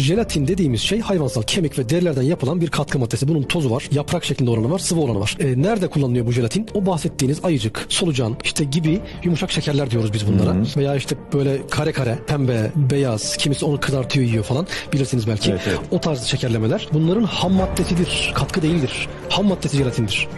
jelatin dediğimiz şey hayvansal kemik ve derilerden yapılan bir katkı maddesi. Bunun tozu var, yaprak şeklinde olanı var, sıvı olanı var. E, nerede kullanılıyor bu jelatin? O bahsettiğiniz ayıcık, solucan işte gibi yumuşak şekerler diyoruz biz bunlara. Veya işte böyle kare kare, pembe, beyaz, kimisi onu kızartıyor yiyor falan. Bilirsiniz belki. Evet, evet. O tarz şekerlemeler bunların ham maddesidir. Katkı değildir. Ham maddesi jelatindir.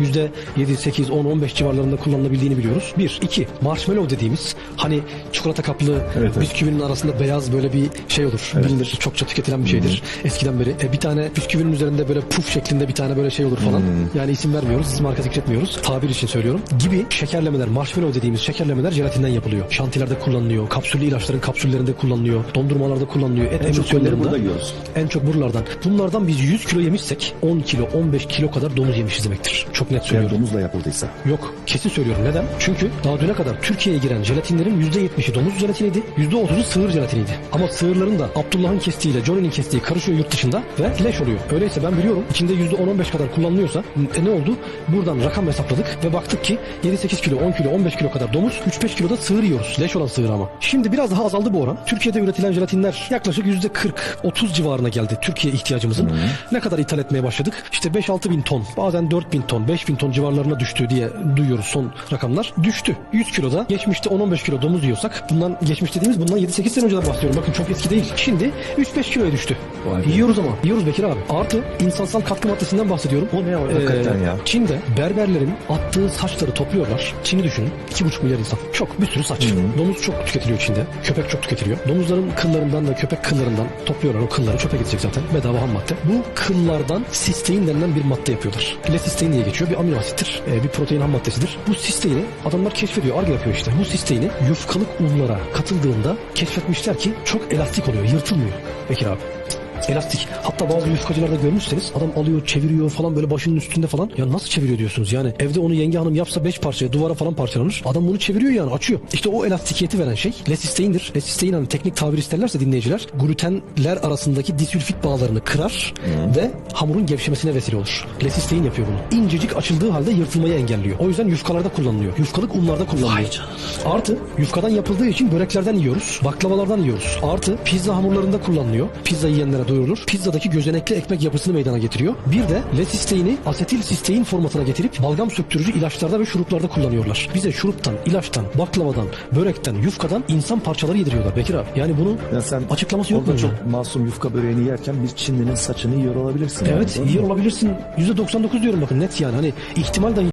%7, 8, 10, 15 civarlarında kullanılabildiğini biliyoruz. Bir. iki Marshmallow dediğimiz hani çikolata kaplı Evet, evet. bisküvinin arasında beyaz böyle bir şey olur. Bilinir. Çokça tüketilen bir şeydir. Eskiden beri. E, bir tane bisküvinin üzerinde böyle puf şeklinde bir tane böyle şey olur falan. Yani isim vermiyoruz. isim marka zikretmiyoruz. Tabir için söylüyorum. Gibi şekerlemeler, marshmallow dediğimiz şekerlemeler jelatinden yapılıyor. Şantilerde kullanılıyor. Kapsüllü ilaçların kapsüllerinde kullanılıyor. Dondurmalarda kullanılıyor. Et En çok bunları burada yiyoruz. En çok buralardan. Bunlardan biz 100 kilo yemişsek 10 kilo 15 kilo kadar domuz yemişiz demektir. Çok net Eğer söylüyorum. domuzla yapıldıysa. Yok kesin söylüyorum. Neden? Çünkü daha düne kadar Türkiye'ye giren jelatinlerin %70'i domuz jelatiniydi. %30'u sığır jelatiniydi. Ama sığırların da Abdullah'ın kestiğiyle Johnny'nin kestiği karışıyor yurt dışında ve leş oluyor. Öyleyse ben biliyorum içinde %10-15 kadar kullanılıyorsa e, ne oldu? Buradan rakam hesapladık ve baktık ki 7-8 kilo, 10 kilo, 15 kilo kadar domuz, 3-5 kilo da sığır yiyoruz. Leş olan sığır ama. Şimdi biraz daha azaldı bu oran. Türkiye'de üretilen jelatinler yaklaşık %40-30 civarına geldi Türkiye ihtiyacımızın. Ne kadar ithal etmeye başladık? İşte 5-6 bin ton, bazen 4 bin ton, 5 bin ton civarlarına düştü diye duyuyoruz son rakamlar. Düştü. 100 kiloda geçmişte 10-15 kilo domuz yiyorsak bundan geçmiş dediğimiz bundan 7-8 sene önceden bahsediyorum. Bakın çok eski değil. Şimdi 3-5 kiloya düştü. Vay be. Yiyoruz ama. Yiyoruz Bekir abi. Artı insansal katkı maddesinden bahsediyorum. O ne o hakikaten ya? Çin'de berberlerin attığı saçları topluyorlar. Çin'i düşünün. 2,5 milyar insan. Çok bir sürü saç. Domuz çok tüketiliyor Çin'de. Köpek çok tüketiliyor. Domuzların kıllarından da köpek kıllarından topluyorlar. O kılları çöpe gidecek zaten. Bedava ham madde. Bu kıllardan sistein denilen bir madde yapıyorlar. Lesistein diye geçiyor. Bir amino asittir. Ee, bir protein ham maddesidir. Bu sisteini adamlar keşfediyor. Arge yapıyor işte. Bu sisteini yufkalık unlara katıldığında keşfetmişler ki çok elastik oluyor. Yırtılmıyor. Bekir abi. stuff. Elastik. Hatta bazı yufkacılarda görmüşseniz adam alıyor çeviriyor falan böyle başının üstünde falan. Ya nasıl çeviriyor diyorsunuz yani. Evde onu yenge hanım yapsa 5 parçaya duvara falan parçalanır. Adam bunu çeviriyor yani açıyor. İşte o elastikiyeti veren şey lesisteindir. Lesistein hani teknik tabir isterlerse dinleyiciler glutenler arasındaki disülfit bağlarını kırar ve hamurun gevşemesine vesile olur. Lesistein yapıyor bunu. İncecik açıldığı halde yırtılmayı engelliyor. O yüzden yufkalarda kullanılıyor. Yufkalık unlarda kullanılıyor. Artı yufkadan yapıldığı için böreklerden yiyoruz. Baklavalardan yiyoruz. Artı pizza hamurlarında kullanılıyor. Pizza yiyenlere duyurulur. Pizzadaki gözenekli ekmek yapısını meydana getiriyor. Bir de lesisteini asetil sistein formatına getirip balgam söktürücü ilaçlarda ve şuruplarda kullanıyorlar. Bize şuruptan, ilaçtan, baklavadan, börekten, yufkadan insan parçaları yediriyorlar Bekir abi. Yani bunun Ya sen açıklaması yok mu? çok masum yufka böreğini yerken bir Çinlinin saçını yiyor olabilirsin. Evet yani, mi? olabilirsin. %99 diyorum bakın net yani. Hani ihtimal dahi